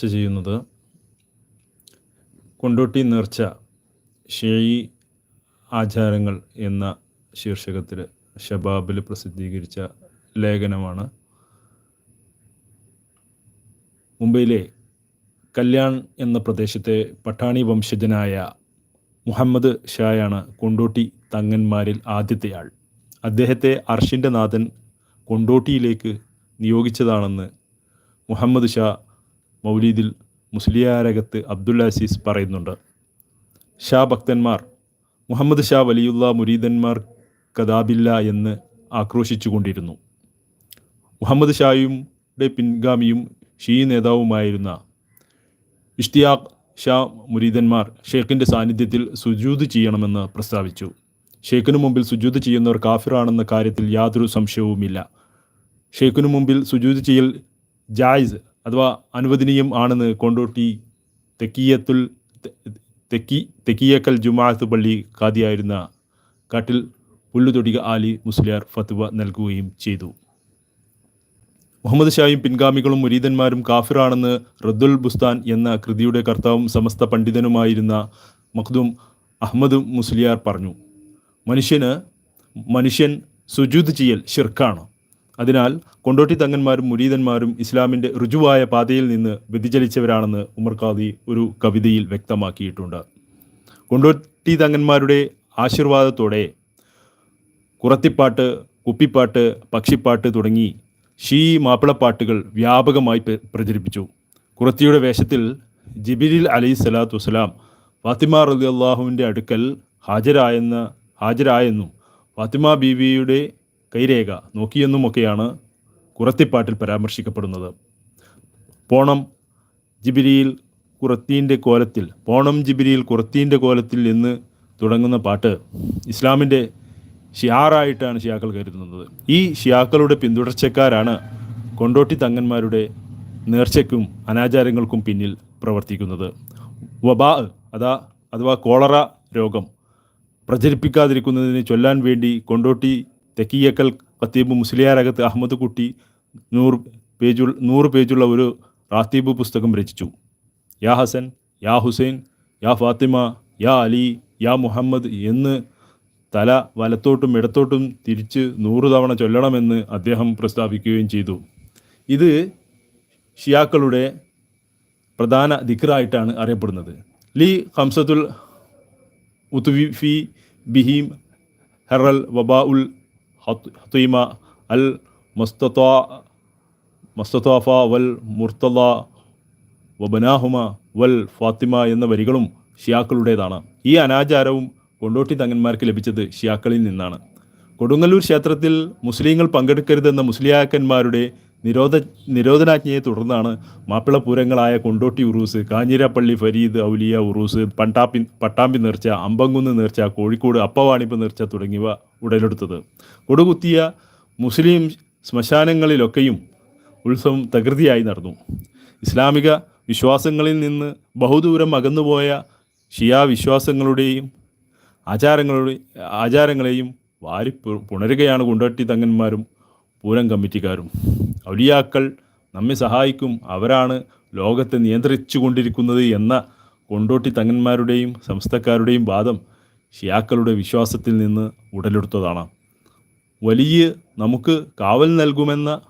ചർച്ച ചെയ്യുന്നത് കൊണ്ടോട്ടി നേർച്ച ഷേയി ആചാരങ്ങൾ എന്ന ശീർഷകത്തിൽ ഷബാബിൽ പ്രസിദ്ധീകരിച്ച ലേഖനമാണ്. മുംബൈയിലെ കല്യാൺ എന്ന പ്രദേശത്തെ പട്ടാണി വംശജനായ മുഹമ്മദ് ഷായാണ് കൊണ്ടോട്ടി തങ്ങന്മാരിൽ ആദ്യത്തെ ആൾ അദ്ദേഹത്തെ അർഷിന്റെ നാഥൻ കൊണ്ടോട്ടിയിലേക്ക് നിയോഗിച്ചതാണെന്ന് മുഹമ്മദ് ഷാ മൗലീദിൽ മുസ്ലിയാരകത്ത് അബ്ദുൽ അസീസ് പറയുന്നുണ്ട്. ഷാ ഭക്തന്മാർ മുഹമ്മദ് ഷാ വലിയുള്ള മുരീദന്മാർ കഥാബില്ല എന്ന് ആക്രോശിച്ചുകൊണ്ടിരുന്നു. മുഹമ്മദ് ഷായുടെ പിൻഗാമിയും ഷീ നേതാവുമായിരുന്ന ഇഷ്തിയാഖ് ഷാ മുരീദന്മാർ ഷേഖിന്റെ സാന്നിധ്യത്തിൽ സുജൂത് ചെയ്യണമെന്ന് പ്രസ്താവിച്ചു. ഷേഖിനു മുമ്പിൽ സുജൂത് ചെയ്യുന്നവർ കാഫിറാണെന്ന കാര്യത്തിൽ യാതൊരു സംശയവുമില്ല. ഷേഖിനു മുമ്പിൽ സുജൂത് ചെയ്യൽ ജായിസ് അഥവാ അനുവദനീയം ആണെന്ന് കൊണ്ടോട്ടി തെക്കിയത്തുൽ തെക്കി തെക്കിയക്കൽ ജുമാഅത്ത് പള്ളി ഖാദിയായിരുന്ന കാട്ടിൽ പുല്ലുതൊടിക ആലി മുസ്ലിയാർ ഫത്വ നൽകുകയും ചെയ്തു. മുഹമ്മദ് ഷായും പിൻഗാമികളും മുരീദന്മാരും കാഫിറാണെന്ന് റദ്ദുൽ ബുസ്താൻ എന്ന കൃതിയുടെ കർത്താവും സമസ്ത പണ്ഡിതനുമായിരുന്ന മഖ്ദും അഹമ്മദ് മുസ്ലിയാർ പറഞ്ഞു മനുഷ്യന് മനുഷ്യൻ സുജൂത് ചെയ്യൽ ഷിർക്കാണ് അതിനാൽ കൊണ്ടോട്ടി തങ്ങന്മാരും മുരീതന്മാരും ഇസ്ലാമിന്റെ ഋജുവായ പാതയിൽ നിന്ന് വ്യതിചലിച്ചവരാണെന്ന് ഉമർ ഖാദി ഒരു കവിതയിൽ വ്യക്തമാക്കിയിട്ടുണ്ട്. കൊണ്ടോട്ടി തങ്ങന്മാരുടെ ആശീർവാദത്തോടെ കുറത്തിപ്പാട്ട് കുപ്പിപ്പാട്ട് പക്ഷിപ്പാട്ട് തുടങ്ങി ഷീ മാപ്പിളപ്പാട്ടുകൾ വ്യാപകമായി പ്രചരിപ്പിച്ചു. കുറത്തിയുടെ വേഷത്തിൽ ജിബിരിൽ അലൈഹി സ്വലാത്തു വസ്സലാം ഫാത്തിമ റലി അള്ളാഹുവിന്റെ അടുക്കൽ ഹാജരായെന്ന ഹാജരായെന്നും ഫാത്തിമ ബീവിയുടെ കൈരേഖ നോക്കിയെന്നുമൊക്കെയാണ് കുറത്തിപ്പാട്ടിൽ പരാമർശിക്കപ്പെടുന്നത്. പോണം ജിബിരിയിൽ കുറത്തീന്റെ കോലത്തിൽ പോണം ജിബിരിയിൽ കുറത്തീന്റെ കോലത്തിൽ എന്ന് തുടങ്ങുന്ന പാട്ട് ഇസ്ലാമിന്റെ ഷിയാറായിട്ടാണ് ഷിയാക്കൾ കരുതുന്നത്. ഈ ഷിയാക്കളുടെ പിന്തുടർച്ചക്കാരാണ് കൊണ്ടോട്ടി തങ്ങന്മാരുടെ നേർച്ചയ്ക്കും അനാചാരങ്ങൾക്കും പിന്നിൽ പ്രവർത്തിക്കുന്നത്. വബാ അതാ അഥവാ കോളറ രോഗം പ്രചരിപ്പിക്കാതിരിക്കുന്നതിന് ചൊല്ലാൻ വേണ്ടി കൊണ്ടോട്ടി തെക്കിയക്കൽ ഖത്തീബ് മുസ്ലിയാരകത്ത് അഹമ്മദ് കുട്ടി നൂറ് പേജുൾ നൂറ് പേജുള്ള ഒരു റാത്തീബ് പുസ്തകം രചിച്ചു. യാ ഹസൻ യാ ഹുസൈൻ യാ ഫാത്തിമ യാ അലി യാ മുഹമ്മദ് എന്ന് തല വലത്തോട്ടും ഇടത്തോട്ടും തിരിച്ച് നൂറ് തവണ ചൊല്ലണമെന്ന് അദ്ദേഹം പ്രസ്താവിക്കുകയും ചെയ്തു. ഇത് ഷിയാക്കളുടെ പ്രധാന ദിക്റായിട്ടാണ് അറിയപ്പെടുന്നത്. ലി ഹംസത്തുൽ ഉത്വിഫി ബിഹീം ഹെറൽ വബാ ഉൽ ഹത്തീമ അൽ മസ്തത്വാഫ വൽ മുർത്തല വബനാഹുമ വൽ ഫാത്തിമ എന്ന വരികളും ഷിയാക്കളുടേതാണ്. ഈ അനാചാരവും കൊണ്ടോട്ടി തങ്ങന്മാർക്ക് ലഭിച്ചത് ഷിയാക്കളിൽ നിന്നാണ്. കൊടുങ്ങല്ലൂർ ക്ഷേത്രത്തിൽ മുസ്ലിങ്ങൾ പങ്കെടുക്കരുതെന്ന മുസ്ലിയാക്കന്മാരുടെ നിരോധ നിരോധനാജ്ഞയെ തുടർന്നാണ് മാപ്പിളപൂരങ്ങളായ കൊണ്ടോട്ടി ഉറൂസ് കാഞ്ഞിരപ്പള്ളി ഫരീദ് ഔലിയ ഉറൂസ് പട്ടാപ്പി പട്ടാമ്പി നേർച്ച അമ്പങ്കുന്ന് നേർച്ച കോഴിക്കോട് അപ്പവാണിപ്പ് നേർച്ച തുടങ്ങിയവ ഉടലെടുത്തത്. കൊടുകുത്തിയ മുസ്ലിം ശ്മശാനങ്ങളിലൊക്കെയും ഉത്സവം തകൃതിയായി നടന്നു. ഇസ്ലാമിക വിശ്വാസങ്ങളിൽ നിന്ന് ബഹുദൂരം അകന്നുപോയ ഷിയാ വിശ്വാസങ്ങളുടെയും ആചാരങ്ങളുടെ ആചാരങ്ങളെയും വാരി പുണരുകയാണ് കൊണ്ടോട്ടി തങ്ങന്മാരും പൂരം കമ്മിറ്റിക്കാരും. ഔലിയാക്കൾ നമ്മെ സഹായിക്കും അവരാണ് ലോകത്തെ നിയന്ത്രിച്ചു കൊണ്ടിരിക്കുന്നത് എന്ന കൊണ്ടോട്ടി തങ്ങന്മാരുടെയും സംസ്ഥക്കാരുടെയും വാദം ഷിയാക്കളുടെ വിശ്വാസത്തിൽ നിന്ന് ഉടലെടുത്തതാണ്. വലിയ നമുക്ക് കാവൽ നൽകുമെന്ന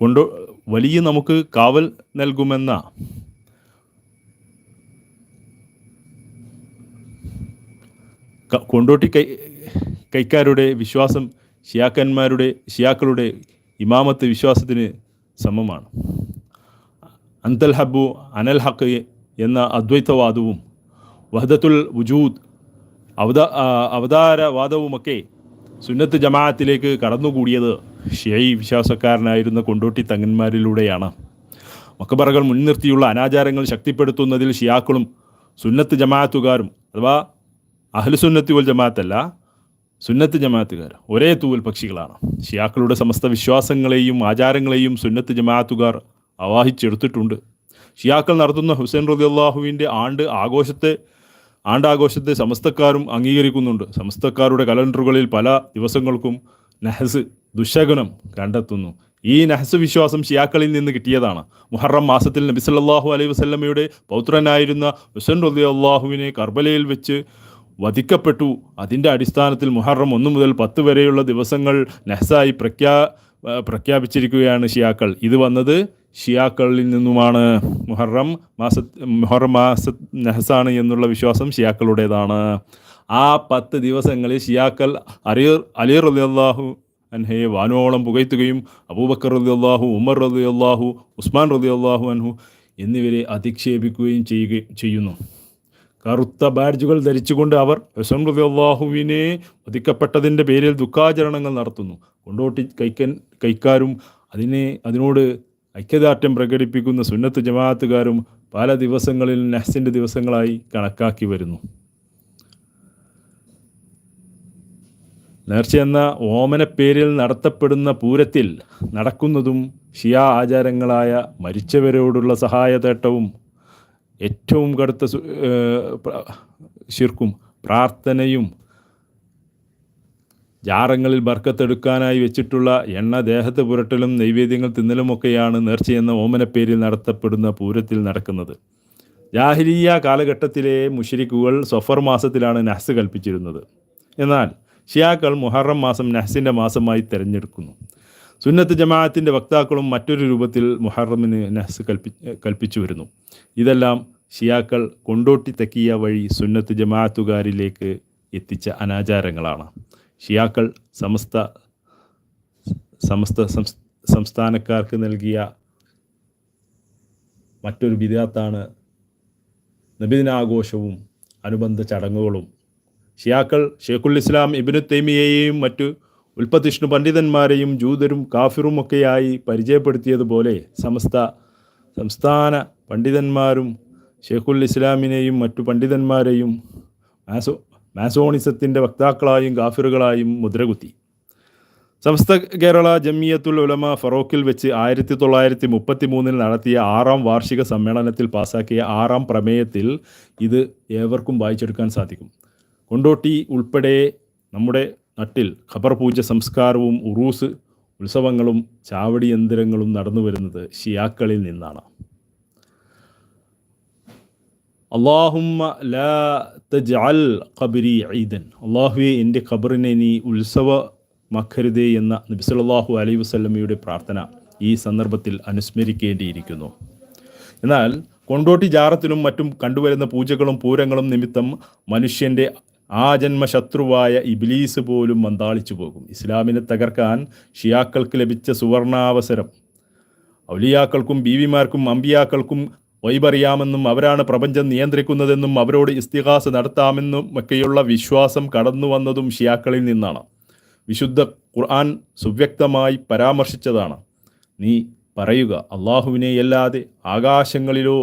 കൊണ്ടു വലിയ നമുക്ക് കാവൽ നൽകുമെന്ന കൊണ്ടോട്ടി കൈ കൈക്കാരുടെ വിശ്വാസം ഷിയാക്കന്മാരുടെ ഷിയാക്കളുടെ ഇമാമത്ത് വിശ്വാസത്തിന് സമമാണ്. അന്തൽ ഹബ്ബു അനൽ ഹക്ക് എന്ന അദ്വൈതവാദവും വഹദത്തുൽ വുജൂദ് അവത അവതാരവാദവുമൊക്കെ സുന്നത്ത് ജമാഅത്തിലേക്ക് കടന്നുകൂടിയത് ഷിയൈ വിശ്വാസക്കാരനായിരുന്ന കൊണ്ടോട്ടി തങ്ങന്മാരിലൂടെയാണ്. മക്കബറകൾ മുൻനിർത്തിയുള്ള അനാചാരങ്ങൾ ശക്തിപ്പെടുത്തുന്നതിൽ ഷിയാക്കളും സുന്നത്ത് ജമാഅത്തുകാരും അഥവാ അഹ്ലുസുന്നത്തി വൽ ജമാഅത്തല്ല സുന്നത്ത് ജമാഅത്തുകാർ ഒരേ തൂവൽ പക്ഷികളാണ്. ഷിയാക്കളുടെ സമസ്ത വിശ്വാസങ്ങളെയും ആചാരങ്ങളെയും സുന്നത്ത് ജമാഅത്തുകാർ അവാഹിച്ചെടുത്തിട്ടുണ്ട് ഷിയാക്കൾ നടത്തുന്ന ഹുസൈൻ റദിയല്ലാഹുവിന്റെ ആണ്ട് ആഘോഷത്തെ ആണ്ടാഘോഷത്തെ സമസ്തക്കാരും അംഗീകരിക്കുന്നുണ്ട്. സമസ്തക്കാരുടെ കലണ്ടറുകളിൽ പല ദിവസങ്ങൾക്കും നഹസ് ദുശകുനം കണ്ടെത്തുന്നു. ഈ നഹസ് വിശ്വാസം ഷിയാക്കളിൽ നിന്ന് കിട്ടിയതാണ്. മുഹറം മാസത്തിൽ നബി സല്ലല്ലാഹു അലൈഹി വസല്ലമയുടെ പൗത്രനായിരുന്ന ഹുസൈൻ റബി അള്ളാഹുവിനെ കർബലയിൽ വെച്ച് വധിക്കപ്പെട്ടു. അതിന്റെ അടിസ്ഥാനത്തിൽ മുഹറം ഒന്ന് മുതൽ പത്ത് വരെയുള്ള ദിവസങ്ങൾ നഹസായി പ്രഖ്യാ പ്രഖ്യാപിച്ചിരിക്കുകയാണ് ഷിയാക്കൾ. ഇത് വന്നത് ഷിയാക്കളിൽ നിന്നുമാണ് മുഹറം മാസ മുഹറം മാസ നഹസാണ് എന്നുള്ള വിശ്വാസം ഷിയാക്കളുടേതാണ്. ആ പത്ത് ദിവസങ്ങളിൽ ഷിയാക്കൾ അലിയർ അലിയർ റളിയല്ലാഹു അൻഹയെ വാനോളം പുകയ്ത്തുകയും അബൂബക്കർ റളിയല്ലാഹു ഉമർ റളിയല്ലാഹു ഉസ്മാൻ റളിയല്ലാഹു അൻഹു എന്നിവരെ അധിക്ഷേപിക്കുകയും ചെയ്യുക ചെയ്യുന്നു. കറുത്ത ബാഡ്ജുകൾ ധരിച്ചുകൊണ്ട് അവർ ഹുസൻ റതി അള്ളാഹുവിനെ വധിക്കപ്പെട്ടതിന്റെ പേരിൽ ദുഃഖാചരണങ്ങൾ നടത്തുന്നു. കൊണ്ടോട്ടി കൈക്കൻ കൈക്കാരും അതിനെ അതിനോട് ഐക്യദാർഢ്യം പ്രകടിപ്പിക്കുന്ന സുന്നത്ത് ജമാഅത്തുകാരും പല ദിവസങ്ങളിൽ നഹ്സിന്റെ ദിവസങ്ങളായി കണക്കാക്കി വരുന്നു. നേർച്ച എന്ന ഓമനപ്പേരിൽ നടത്തപ്പെടുന്ന പൂരത്തിൽ നടക്കുന്നതും ഷിയ ആചാരങ്ങളായ മരിച്ചവരോടുള്ള സഹായതേട്ടവും ഏറ്റവും കടുത്ത ശിർക്കും പ്രാർത്ഥനയും ജാറങ്ങളിൽ ബർക്കത്തെടുക്കാനായി വെച്ചിട്ടുള്ള എണ്ണ ദേഹത്ത് പുരട്ടലും നൈവേദ്യങ്ങൾ തിന്നലുമൊക്കെയാണ് നേർച്ചയെന്ന ഓമനപ്പേരിൽ നടത്തപ്പെടുന്ന പൂരത്തിൽ നടക്കുന്നത്. ജാഹിരിയ കാലഘട്ടത്തിലെ മുഷരിക്കുകൾ സഫർ മാസത്തിലാണ് നഹ്സ് കൽപ്പിച്ചിരുന്നത്. എന്നാൽ ഷിയാക്കൾ മുഹറം മാസം നഹ്സിന്റെ മാസമായി തിരഞ്ഞെടുക്കുന്നു. സുന്നത്ത് ജമാഅത്തിന്റെ വക്താക്കളും മറ്റൊരു രൂപത്തിൽ മുഹറമിന് നഹ്സ് കൽപ്പി കൽപ്പിച്ചു വരുന്നു. ഇതെല്ലാം ഷിയാക്കൾ കൊണ്ടോട്ടി തെക്കിയ വഴി സുന്നത്ത് ജമാഅത്തുകാരിലേക്ക് എത്തിച്ച അനാചാരങ്ങളാണ്. ഷിയാക്കൾ സമസ്ത സമസ്ത സംസ് സംസ്ഥാനക്കാർക്ക് നൽകിയ മറ്റൊരു വിധാത്താണ് നബിദിനാഘോഷവും അനുബന്ധ ചടങ്ങുകളും. ഷിയാക്കൾ ഷേഖുൽ ഇസ്ലാം ഇബിനു തൈമിയെയും മറ്റു ഉൽപ്പതിഷ്ണു പണ്ഡിതന്മാരെയും ജൂതരും കാഫിറുമൊക്കെയായി പരിചയപ്പെടുത്തിയതുപോലെ സമസ്ത സംസ്ഥാന പണ്ഡിതന്മാരും ഷേഖുൽ ഇസ്ലാമിനെയും മറ്റു പണ്ഡിതന്മാരെയും മാസോ മാസോണിസത്തിന്റെ വക്താക്കളായും ഗാഫിറുകളായും മുദ്രകുത്തി. സമസ്ത കേരള ജമിയത്തുൽ ഉലമ ഫറോക്കിൽ വെച്ച് ആയിരത്തി തൊള്ളായിരത്തി മുപ്പത്തി മൂന്നിൽ നടത്തിയ ആറാം വാർഷിക സമ്മേളനത്തിൽ പാസാക്കിയ ആറാം പ്രമേയത്തിൽ ഇത് ഏവർക്കും വായിച്ചെടുക്കാൻ സാധിക്കും. കൊണ്ടോട്ടി ഉൾപ്പെടെ നമ്മുടെ നാട്ടിൽ ഖബർ പൂജ സംസ്കാരവും ഉറൂസ് ഉത്സവങ്ങളും ചാവടി യന്ത്രങ്ങളും നടന്നു വരുന്നത് ഷിയാക്കളിൽ നിന്നാണ്. അള്ളാഹുമ്മ ലാ തജ്അൽ ഖബരി ഈദൻ. അള്ളാഹുവെ എന്റെ ഖബറിനെ നീ ഉത്സവമാക്കരുതേ എന്ന നബി സല്ലല്ലാഹു അലൈഹി വസല്ലമയുടെ പ്രാർത്ഥന ഈ സന്ദർഭത്തിൽ അനുസ്മരിക്കേണ്ടിയിരിക്കുന്നു. എന്നാൽ കൊണ്ടോട്ടി ജാറത്തിലും മറ്റും കണ്ടുവരുന്ന പൂജകളും പൂരങ്ങളും നിമിത്തം മനുഷ്യന്റെ ആജന്മ ശത്രുവായ ഇബ്ലീസ് പോലും മന്താളിച്ചു പോകും. ഇസ്ലാമിനെ തകർക്കാൻ ഷിയാക്കൾക്ക് ലഭിച്ച സുവർണാവസരം ഔലിയാക്കൾക്കും ബീവിമാർക്കും അമ്പിയാക്കൾക്കും വൈബറിയാമെന്നും അവരാണ് പ്രപഞ്ചം നിയന്ത്രിക്കുന്നതെന്നും അവരോട് ഇസ്തിഹാസ് നടത്താമെന്നും ഒക്കെയുള്ള വിശ്വാസം കടന്നു വന്നതും ഷിയാക്കളിൽ നിന്നാണ്. വിശുദ്ധ ഖുർആൻ സുവ്യക്തമായി പരാമർശിച്ചതാണ്. നീ പറയുക അള്ളാഹുവിനെയല്ലാതെ ആകാശങ്ങളിലോ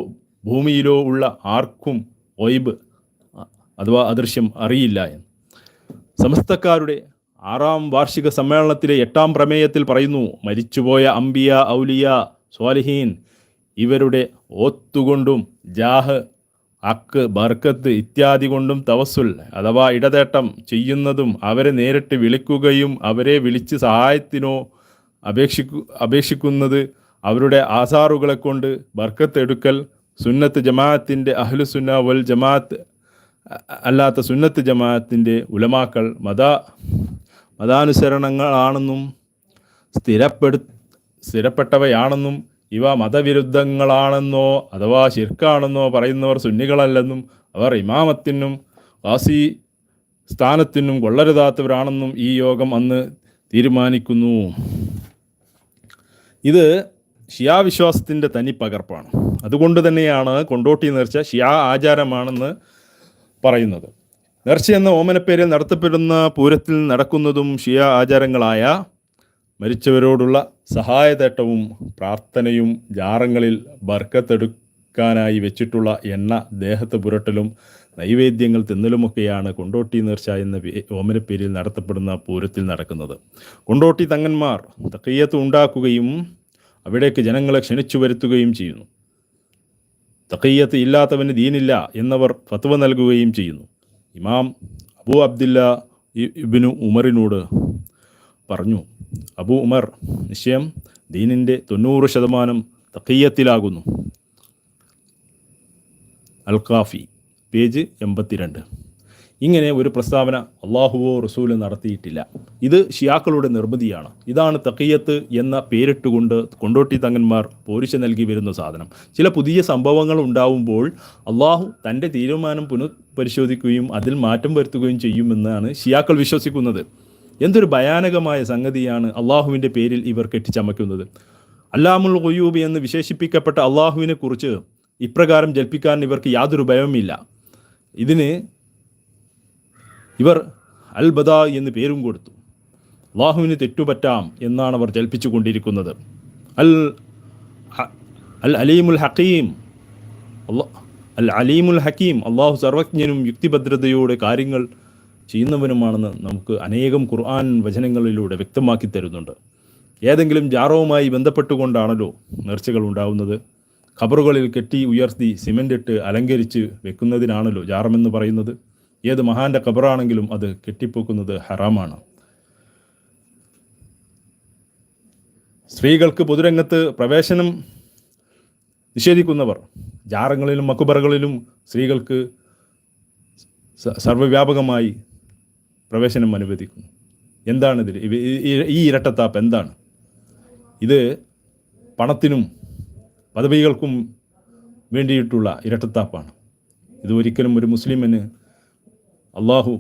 ഭൂമിയിലോ ഉള്ള ആർക്കും ഒയ്ബ് അഥവാ അദൃശ്യം അറിയില്ല എന്ന്. സമസ്തക്കാരുടെ ആറാം വാർഷിക സമ്മേളനത്തിലെ എട്ടാം പ്രമേയത്തിൽ പറയുന്നു മരിച്ചുപോയ അംബിയ ഔലിയ സ്വാലിഹീൻ ഇവരുടെ ഓത്തുകൊണ്ടും ജാഹ് അക്ക് ബർക്കത്ത് ഇത്യാദി കൊണ്ടും തവസുൽ അഥവാ ഇടതേട്ടം ചെയ്യുന്നതും അവരെ നേരിട്ട് വിളിക്കുകയും അവരെ വിളിച്ച് സഹായത്തിനോ അപേക്ഷിക്കു അപേക്ഷിക്കുന്നത് അവരുടെ ആസാറുകളെ കൊണ്ട് ബർക്കത്ത് എടുക്കൽ സുന്നത്ത് ജമാഅത്തിന്റെ അഹ്ലുസുന്ന വൽ ജമാഅത്ത് അല്ലാത്ത സുന്നത്ത് ജമാഅത്തിന്റെ ഉലമാക്കൾ മത മതാനുസരണങ്ങളാണെന്നും സ്ഥിരപ്പെടു സ്ഥിരപ്പെട്ടവയാണെന്നും ഇവ മതവിരുദ്ധങ്ങളാണെന്നോ അഥവാ ശിർക്കാണെന്നോ പറയുന്നവർ സുന്നികളല്ലെന്നും അവർ ഇമാമത്തിനും വാസി സ്ഥാനത്തിനും കൊള്ളരുതാത്തവരാണെന്നും ഈ യോഗം അന്ന് തീരുമാനിക്കുന്നു. ഇത് ഷിയാ വിശ്വാസത്തിന്റെ തനി പകർപ്പാണ് അതുകൊണ്ട് തന്നെയാണ് കൊണ്ടോട്ടി നേർച്ച ഷിയാ ആചാരമാണെന്ന് പറയുന്നത്. നേർച്ച എന്ന ഓമനപ്പേരിൽ നടത്തപ്പെടുന്ന പൂരത്തിൽ നടക്കുന്നതും ഷിയ ആചാരങ്ങളായ മരിച്ചവരോടുള്ള സഹായതേട്ടവും പ്രാർത്ഥനയും ജാറങ്ങളിൽ ബർക്കത്തെടുക്കാനായി വെച്ചിട്ടുള്ള എണ്ണ ദേഹത്ത് പുരട്ടലും നൈവേദ്യങ്ങൾ തിന്നലുമൊക്കെയാണ് കൊണ്ടോട്ടി നേർച്ച എന്ന ഓമനപ്പേരിൽ നടത്തപ്പെടുന്ന പൂരത്തിൽ നടക്കുന്നത്. കൊണ്ടോട്ടി തങ്ങന്മാർ തക്കയ്യത്ത് ഉണ്ടാക്കുകയും അവിടേക്ക് ജനങ്ങളെ ക്ഷണിച്ചു വരുത്തുകയും ചെയ്യുന്നു. തക്കയ്യത്ത് ഇല്ലാത്തവന് ദീനില്ല എന്നവർ ഫത്വ നൽകുകയും ചെയ്യുന്നു. ഇമാം അബൂ അബ്ദില്ല ഇബ്നു ഉമറിനോട് പറഞ്ഞു അബു ഉമർ നിശ്ചയം ദീനിന്റെ തൊണ്ണൂറ് ശതമാനം തക്കയ്യത്തിലാകുന്നു അൽ കാഫി പേജ് എൺപത്തിരണ്ട്. ഇങ്ങനെ ഒരു പ്രസ്താവന അള്ളാഹുവോ റസൂൽ നടത്തിയിട്ടില്ല. ഇത് ഷിയാക്കളുടെ നിർമ്മിതിയാണ്. ഇതാണ് തക്കയ്യത്ത് എന്ന പേരിട്ടുകൊണ്ട് കൊണ്ടോട്ടി തങ്ങന്മാർ പോരിശ നൽകി വരുന്ന സാധനം. ചില പുതിയ സംഭവങ്ങൾ ഉണ്ടാവുമ്പോൾ അള്ളാഹു തന്റെ തീരുമാനം പുനഃപരിശോധിക്കുകയും അതിൽ മാറ്റം വരുത്തുകയും ചെയ്യുമെന്നാണ് ഷിയാക്കൾ വിശ്വസിക്കുന്നത്. എന്തൊരു ഭയാനകമായ സംഗതിയാണ് അള്ളാഹുവിന്റെ പേരിൽ ഇവർ കെട്ടിച്ചമയ്ക്കുന്നത്. അല്ലാമുൽ ഖുയൂബ് എന്ന് വിശേഷിപ്പിക്കപ്പെട്ട അള്ളാഹുവിനെ കുറിച്ച് ഇപ്രകാരം ജൽപ്പിക്കാൻ ഇവർക്ക് യാതൊരു ഭയവുമില്ല. ഇതിന് ഇവർ അൽബദ എന്ന് പേരും കൊടുത്തു. അള്ളാഹുവിന് തെറ്റുപറ്റാം എന്നാണ് അവർ ജൽപ്പിച്ചു കൊണ്ടിരിക്കുന്നത് അൽ അൽ അലീമുൽ ഹക്കീം അൽ അലീമുൽ ഹക്കീം അള്ളാഹു സർവജ്ഞനും യുക്തിഭദ്രതയോടെ കാര്യങ്ങൾ ചെയ്യുന്നവനുമാണെന്ന് നമുക്ക് അനേകം ഖുർആൻ വചനങ്ങളിലൂടെ വ്യക്തമാക്കി തരുന്നുണ്ട്. ഏതെങ്കിലും ജാറവുമായി ബന്ധപ്പെട്ടുകൊണ്ടാണല്ലോ നേർച്ചകൾ ഉണ്ടാവുന്നത്. ഖബറുകളിൽ കെട്ടി ഉയർത്തി സിമന്റ് ഇട്ട് അലങ്കരിച്ച് വെക്കുന്നതിനാണല്ലോ ജാറമെന്ന് പറയുന്നത്. ഏത് മഹാന്റെ ഖബറാണെങ്കിലും അത് കെട്ടിപ്പൊക്കുന്നത് ഹറാമാണ്. സ്ത്രീകൾക്ക് പൊതുരംഗത്ത് പ്രവേശനം നിഷേധിക്കുന്നവർ ജാറങ്ങളിലും മക്കുബറകളിലും സ്ത്രീകൾക്ക് സർവവ്യാപകമായി പ്രവേശനം അനുവദിക്കുന്നു. എന്താണിതിൽ ഈ ഇരട്ടത്താപ്പ് എന്താണ്? ഇത് പണത്തിനും പദവികൾക്കും വേണ്ടിയിട്ടുള്ള ഇരട്ടത്താപ്പാണ്. ഇത് ഒരിക്കലും ഒരു മുസ്ലിമിന് അള്ളാഹു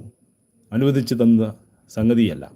അനുവദിച്ചു തന്ന സംഗതിയല്ല.